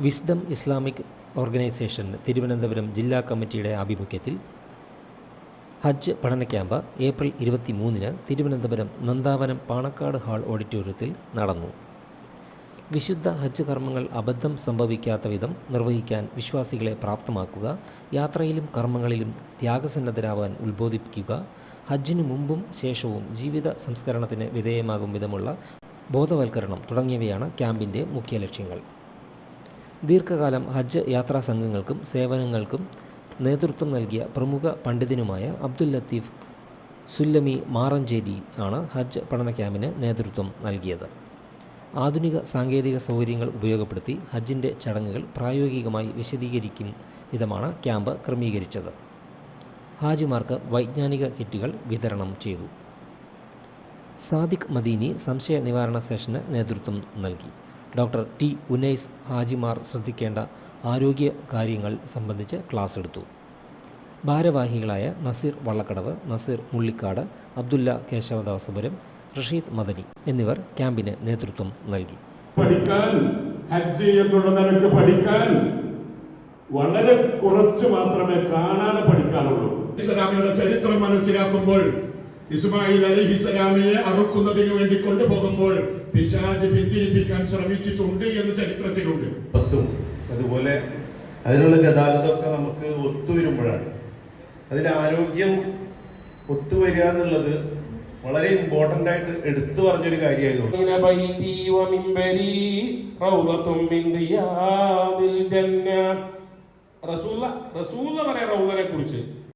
Wisdom Islamic organisation Thiruvananthapuram ജില്ലാ കമ്മിറ്റിയുടെ ആഭിമുഖ്യത്തിൽ ഹജ്ജ് പഠന ക്യാമ്പ് ഏപ്രിൽ ഇരുപത്തി മൂന്നിന് തിരുവനന്തപുരം നന്ദാവനം പാണക്കാട് ഹാൾ ഓഡിറ്റോറിയത്തിൽ നടന്നു. വിശുദ്ധ ഹജ്ജ് കർമ്മങ്ങൾ അബദ്ധം സംഭവിക്കാത്ത വിധം നിർവഹിക്കാൻ വിശ്വാസികളെ പ്രാപ്തമാക്കുക യാത്രയിലും കർമ്മങ്ങളിലും ത്യാഗസന്നദ്ധരാവാൻ ഉത്ബോധിപ്പിക്കുക ഹജ്ജിനു മുമ്പും ശേഷവും ജീവിത സംസ്കരണത്തിന് വിധേയമാകും വിധമുള്ള ബോധവൽക്കരണം തുടങ്ങിയവയാണ് ക്യാമ്പിന്റെ മുഖ്യ ലക്ഷ്യങ്ങൾ. ദീർഘകാലം ഹജ്ജ് യാത്രാ സംഘങ്ങൾക്കും സേവനങ്ങൾക്കും നേതൃത്വം നൽകിയ പ്രമുഖ പണ്ഡിതനുമായ അബ്ദുൽ ലത്തീഫ് സുല്ലമി മാറഞ്ചേരി ആണ് ഹജ്ജ് പഠന ക്യാമ്പിന് നേതൃത്വം നൽകിയത്. ആധുനിക സാങ്കേതിക സൗകര്യങ്ങൾ ഉപയോഗപ്പെടുത്തി ഹജ്ജിന്റെ ചടങ്ങുകൾ പ്രായോഗികമായി വിശദീകരിക്കും വിധമാണ് ക്യാമ്പ് ക്രമീകരിച്ചത്. ഹാജിമാർക്ക് വൈജ്ഞാനിക കിറ്റുകൾ വിതരണം ചെയ്തു. സാദിഖ് മദീനി സംശയ നിവാരണ സെഷന് നേതൃത്വം നൽകി. ഡോക്ടർ ടി ഉനൈസ് ഹാജിമാർ ശ്രദ്ധിക്കേണ്ട ആരോഗ്യ കാര്യങ്ങൾ സംബന്ധിച്ച് ക്ലാസ് എടുത്തു. ഭാരവാഹികളായ നസീർ വള്ളക്കടവ് നസീർ മുള്ളിക്കാട് അബ്ദുല്ല കേശവദാസപുരം റഷീദ് മദനി എന്നിവർ ക്യാമ്പിന് നേതൃത്വം നൽകി. പഠിക്കാൻ ഹജ്ജ് എന്നുള്ള നിലയ്ക്ക് പഠിക്കാൻ വളരെ കുറച്ച് മാത്രമേ കാണാതെ പഠിക്കാനുള്ളൂ. ഇസ്ലാമിയുടെ ചരിത്രം മനസ്സിലാക്കുമ്പോൾ ഇസ്മായിൽ അലിഹിസലാമിയെ അറുക്കുന്നതിന് വേണ്ടി കൊണ്ടുപോകുമ്പോൾ പിശാജ് പിന്തിരിപ്പിക്കാൻ ശ്രമിച്ചിട്ടുണ്ട് എന്ന് ചരിത്രത്തിലുണ്ട്. പത്തും. അതുപോലെ അതിനുള്ള ഗതാഗതമൊക്കെ നമുക്ക് ഒത്തുവരുമ്പോഴാണ്. അതിന് ആരോഗ്യം ഒത്തുവരിക എന്നുള്ളത് വളരെ ഇമ്പോർട്ടന്റ് ആയിട്ട് എടുത്തു പറഞ്ഞൊരു കാര്യമായിരുന്നു റസൂല റസൂല പറയാ റൗദനെ കുറിച്ച്.